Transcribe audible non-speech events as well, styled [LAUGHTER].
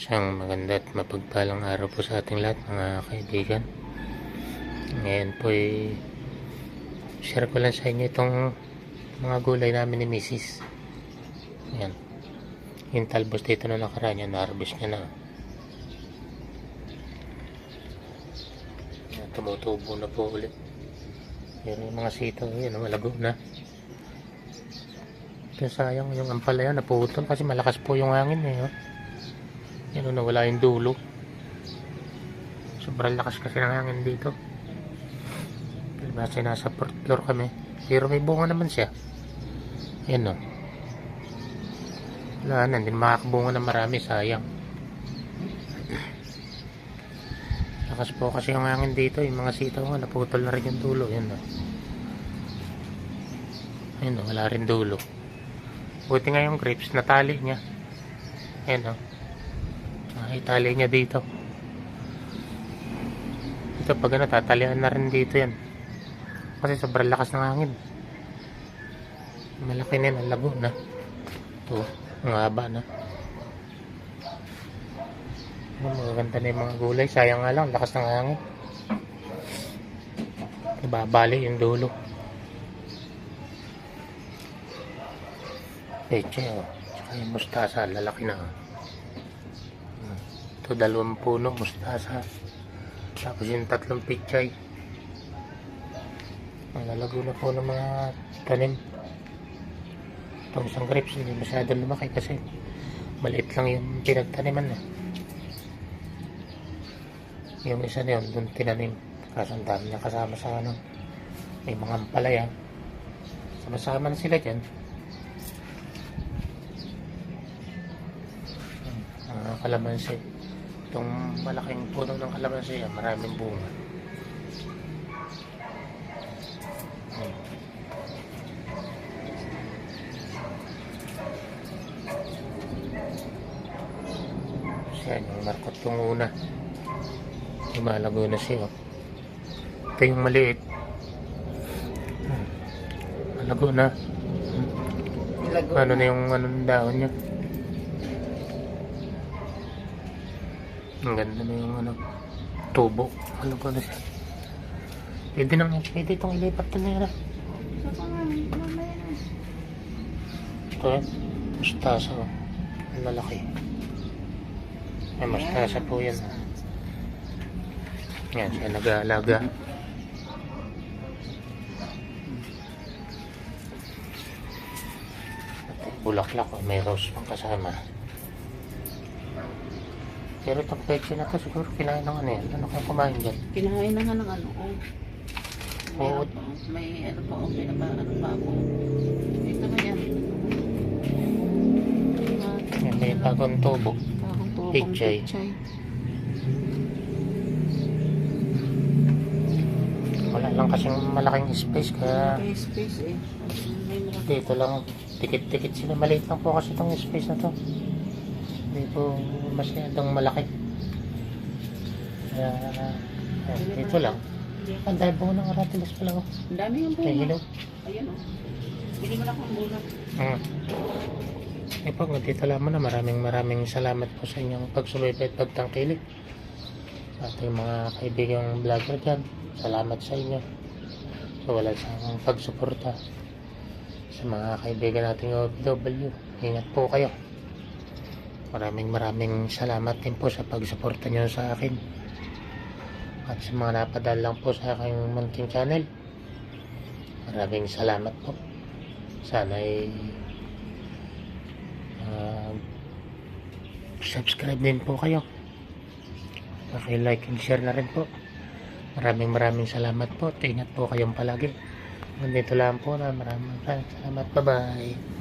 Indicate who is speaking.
Speaker 1: Isang maganda at mapagpalang araw po sa ating lahat mga kaibigan. Ngayon po ay share ko lang sa inyo itong mga gulay namin ni Mrs. Ayan. Yung talbos dito na nakaraan yan, na-harvest niya na. Ayan, tumutubo na po ulit. Pero yung mga sitaw, yun, malago na. Kaya sayang yung ampalaya naputol kasi malakas po yung hangin eh. Oh. Yan o, nawala yung dulo. Sobrang lakas kasi ng hangin dito. Kasi nasa fourth floor kami. Pero may bunga naman siya. Yan o. Wala na, hindi makakabunga na marami, sayang. [CLEARS THROAT] Lakas po kasi yung hangin dito, yung mga sitaw nga, naputol na rin yung dulo. Yan o. Yan o, wala rin dulo. Buti nga yung grapes, natali niya. Yan o. Ah, itali niya dito. Ito pag ano, tatalian na rin dito yan. Kasi sobrang lakas ng hangin. Malaki na yan, ang lago na. Ito, ang haba na. Ano, magaganda na yung mga gulay. Sayang nga lang, lakas ng hangin. Ibabali yung dulo. Peche, oh. Tsaka yung mustasa, lalaki na. oh. Ito, dalawang puno, mustasa. Tapos yung tatlong pichay. Ang lalago na po ng mga tanim. Itong isang grapes, hindi masyadong lumaki kasi maliit lang yung pinagtaniman na. Yung isa na yun, doon tinanim. Kaso ang dami niya kasama sa ano. May mga ampalaya. Sama-sama na sila dyan. Ang kalamansi. Itong malaking puno ng kalamansi, maraming bunga. Ayan. Siya, yung markot yung una. Lumalago na siya. oh. Ito yung maliit. Hmm. Malago na. Ano na yung ano dahon niya. Ang ganda na yung ano, tubo. Ano ko na siya. Pwede nang pwede itong ilipat na. Ito yan. Mustasa. oh. Ang lalaki. May mustasa po yan. Yan, siya nag-aalaga. Bulaklak, oh, may rose pang kasama. Pero itong peche na to, siguro kinain ng ano yan. Ano kaya kumain dyan?
Speaker 2: Kinain na nga ng ano.
Speaker 1: Oo.
Speaker 2: Meron pa, May ano pa, okay na ba, ano pa ako. Ito na yan.
Speaker 1: Yan, may bagong tubo.
Speaker 2: Bagong tubong
Speaker 1: Pichay.
Speaker 2: pichay.
Speaker 1: Wala lang kasing malaking space kaya
Speaker 2: May space eh. May
Speaker 1: dito lang tikit-tikit sila. Maliit lang po kasi itong space na to. Hindi po masyadong malaki. Kaya ayan, dito lang. Ang dahil po ng aratilis pala ko.
Speaker 2: Ang dami yung
Speaker 1: hilaw.
Speaker 2: Ayun o. Bili mo na bulat.
Speaker 1: Hmm. Eh po, dito lamang na maraming maraming salamat po sa inyong pagsubaybay at pagtangkilik. Ating mga kaibigang vlogger dyan, salamat sa inyo. Sa wala sa pagsuporta. Sa mga kaibigan nating OFW, ingat po kayo. Maraming maraming salamat din po sa pagsuporta nyo sa akin. At sa mga napadal lang po sa aking munting channel. Maraming salamat po. Sana ay ah, subscribe din po kayo. Paki-like and share na rin po. Maraming maraming salamat po. At Ingat po kayong palagi. Nandito lang po na maraming salamat. Bye-bye.